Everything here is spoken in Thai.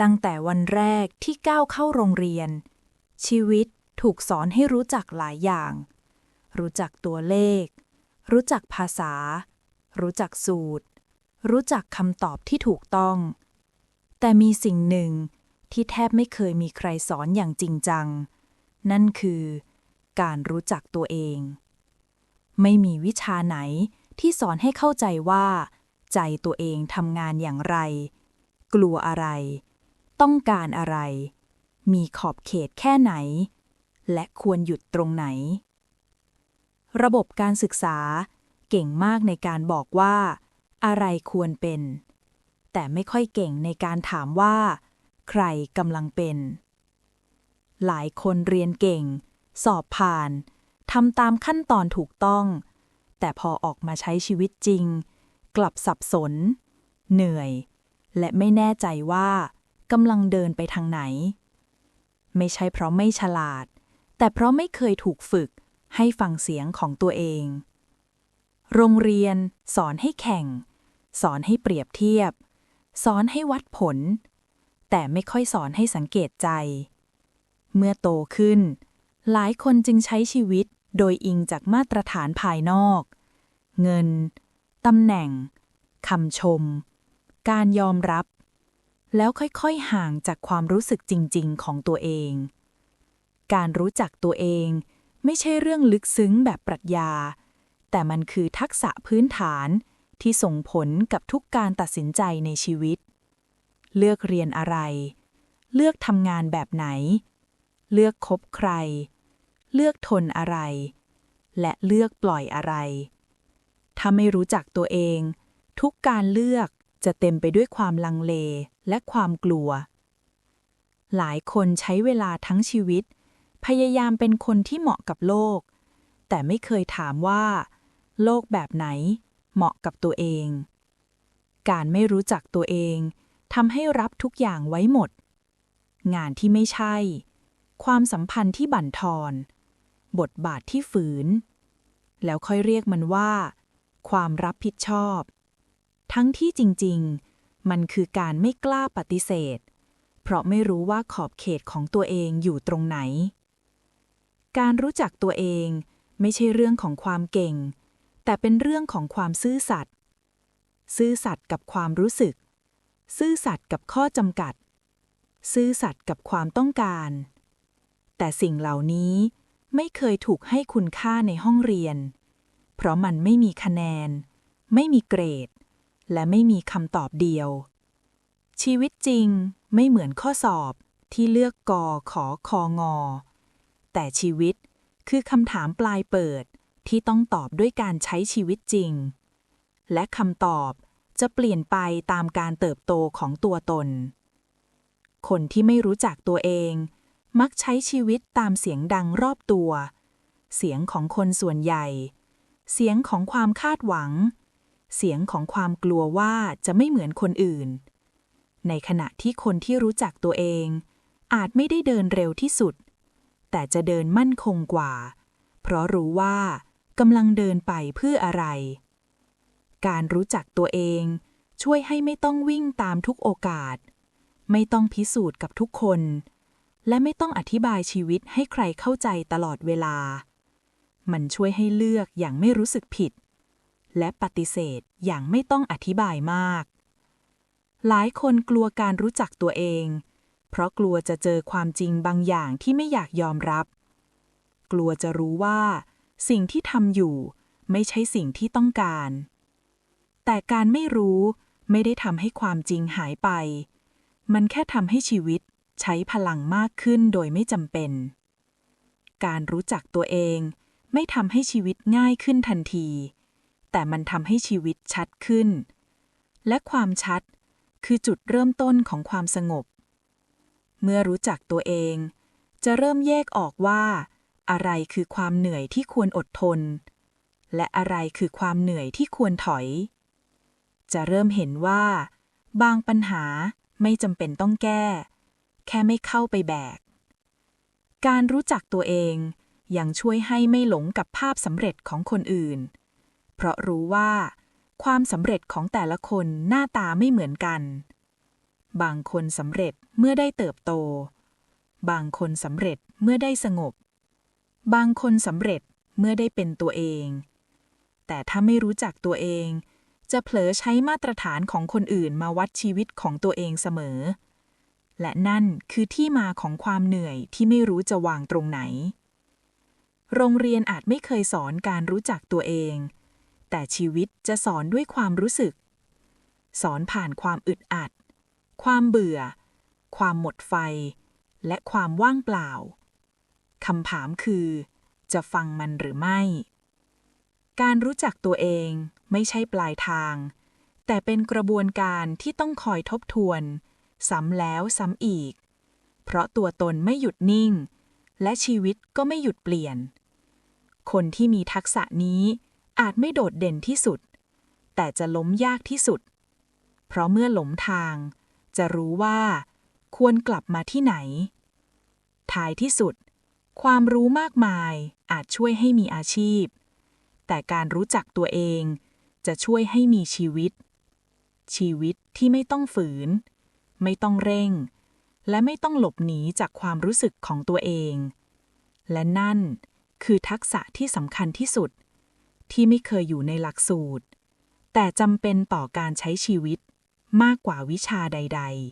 ตั้งแต่วันแรกที่ก้าวเข้าโรงเรียน ชีวิตถูกสอนให้รู้จักหลายอย่าง รู้จักตัวเลข รู้จักภาษา รู้จักสูตร รู้จักคำตอบที่ถูกต้อง แต่มีสิ่งหนึ่งที่แทบไม่เคยมีใครสอนอย่างจริงจัง นั่นคือการรู้จักตัวเอง ไม่มีวิชาไหนที่สอนให้เข้าใจว่า ใจตัวเองทำงานอย่างไร กลัวอะไร ต้องการอะไร มีขอบเขตแค่ไหน และควรหยุดตรงไหน ระบบการศึกษาเก่งมากในการบอกว่า อะไรควรเป็น แต่ไม่ค่อยเก่งในการถามว่า ใครกำลังเป็น หลายคนเรียนเก่ง สอบผ่านทำตามขั้นตอนถูกต้อง แต่พอออกมาใช้ชีวิตจริง กลับสับสน เหนื่อย และไม่แน่ใจว่า กำลังเดินไปทางไหน ไม่ใช่เพราะไม่ฉลาด แต่เพราะไม่เคยถูกฝึกให้ฟังเสียงของตัวเอง โรงเรียน สอนให้แข่ง สอนให้เปรียบเทียบ สอนให้วัดผล แต่ไม่ค่อยสอนให้สังเกตใจ เมื่อโตขึ้น หลายคนจึงใช้ชีวิตโดยอิงจากมาตรฐานภายนอก เงิน ตำแหน่งคำชม การยอมรับ แล้วค่อยๆห่างจากความรู้สึกจริง ๆ ของตัวเอง การรู้จักตัวเองไม่ใช่เรื่องลึกซึ้งแบบปรัชญา แต่มันคือทักษะพื้นฐานที่ส่งผลกับทุกการตัดสินใจในชีวิต เลือกเรียนอะไร เลือกทำงานแบบไหน เลือกคบใคร เลือกทนอะไร และเลือกปล่อยอะไร ถ้าไม่รู้จักตัวเอง ทุกการเลือก จะเต็มไปด้วยความลังเลและความกลัว หลายคนใช้เวลาทั้งชีวิต พยายามเป็นคนที่เหมาะกับโลก แต่ไม่เคยถามว่า โลกแบบไหน เหมาะกับตัวเอง การไม่รู้จักตัวเองทำให้รับทุกอย่างไว้หมด งานที่ไม่ใช่ ความสัมพันธ์ที่บั่นทอน บทบาทที่ฝืน แล้วค่อยเรียกมันว่า ความรับผิดชอบ ทั้งที่จริงๆ มันคือการไม่กล้าปฏิเสธ เพราะไม่รู้ว่าขอบเขตของตัวเองอยู่ตรงไหน การรู้จักตัวเองไม่ใช่เรื่องของความเก่ง แต่เป็นเรื่องของความซื่อสัตย์ซื่อสัตย์กับความรู้สึก ซื่อสัตย์กับข้อจำกัด ซื่อสัตย์กับความต้องการ แต่สิ่งเหล่านี้ไม่เคยถูกให้คุณค่าในห้องเรียน เพราะมันไม่มีคะแนน ไม่มีเกรด และไม่มีคำตอบเดียว ชีวิตจริงไม่เหมือนข้อสอบที่เลือกกอขอคองอ แต่ชีวิตคือคำถามปลายเปิดที่ต้องตอบด้วยการใช้ชีวิตจริง และคำตอบจะเปลี่ยนไปตามการเติบโตของตัวตน คนที่ไม่รู้จักตัวเอง มักใช้ชีวิตตามเสียงดังรอบตัว เสียงของคนส่วนใหญ่ เสียงของความคาดหวัง เสียงของความกลัวว่าจะไม่เหมือนคนอื่น ในขณะที่คนที่รู้จักตัวเอง อาจไม่ได้เดินเร็วที่สุด แต่จะเดินมั่นคงกว่า เพราะรู้ว่ากำลังเดินไปเพื่ออะไร การรู้จักตัวเองช่วยให้ไม่ต้องวิ่งตามทุกโอกาส ไม่ต้องพิสูจน์กับทุกคน และไม่ต้องอธิบายชีวิตให้ใครเข้าใจตลอดเวลา มันช่วยให้เลือกอย่างไม่รู้สึกผิด และปฏิเสธอย่างไม่ต้องอธิบายมาก หลายคนกลัวการรู้จักตัวเอง เพราะกลัวจะเจอความจริงบางอย่างที่ไม่อยากยอมรับ กลัวจะรู้ว่า สิ่งที่ทำอยู่ ไม่ใช่สิ่งที่ต้องการ แต่การไม่รู้ไม่ได้ทำให้ความจริงหายไป มันแค่ทำให้ชีวิตใช้พลังมากขึ้นโดยไม่จำเป็น การรู้จักตัวเอง ไม่ทำให้ชีวิตง่ายขึ้นทันที แต่มันทำให้ชีวิตชัดขึ้น และความชัดคือจุดเริ่มต้นของความสงบ เมื่อรู้จักตัวเอง จะเริ่มแยกออกว่า อะไรคือความเหนื่อยที่ควรอดทน และอะไรคือความเหนื่อยที่ควรถอย จะเริ่มเห็นว่า บางปัญหาไม่จำเป็นต้องแก้ แค่ไม่เข้าไปแบก การรู้จักตัวเองยังช่วยให้ไม่หลงกับภาพสำเร็จของคนอื่น เพราะรู้ว่า ความสำเร็จของแต่ละคนหน้าตาไม่เหมือนกัน บางคนสำเร็จเมื่อได้เติบโต บางคนสำเร็จเมื่อได้สงบ บางคนสำเร็จเมื่อได้เป็นตัวเอง แต่ถ้าไม่รู้จักตัวเอง จะเผลอใช้มาตรฐานของคนอื่นมาวัดชีวิตของตัวเองเสมอ และนั่นคือที่มาของความเหนื่อยที่ไม่รู้จะวางตรงไหนโรงเรียนอาจไม่เคยสอนการรู้จักตัวเอง แต่ชีวิตจะสอนด้วยความรู้สึก สอนผ่านความอึดอัด ความเบื่อ ความหมดไฟ และความว่างเปล่าคำถามคือ จะฟังมันหรือไม่ การรู้จักตัวเองไม่ใช่ปลายทาง แต่เป็นกระบวนการที่ต้องคอยทบทวน ซ้ำแล้วซ้ำอีก เพราะตัวตนไม่หยุดนิ่ง และชีวิตก็ไม่หยุดเปลี่ยน คนที่มีทักษะนี้ อาจไม่โดดเด่นที่สุด แต่จะล้มยากที่สุด เพราะเมื่อหลงทาง จะรู้ว่า ควรกลับมาที่ไหน ท้ายที่สุด ความรู้มากมายอาจช่วยให้มีอาชีพ แต่การรู้จักตัวเองจะช่วยให้มีชีวิต ชีวิตที่ไม่ต้องฝืน ไม่ต้องเร่ง และไม่ต้องหลบหนีจากความรู้สึกของตัวเอง และนั่นคือทักษะที่สำคัญที่สุด ที่ไม่เคยอยู่ในหลักสูตร แต่จำเป็นต่อการใช้ชีวิตมากกว่าวิชาใดๆ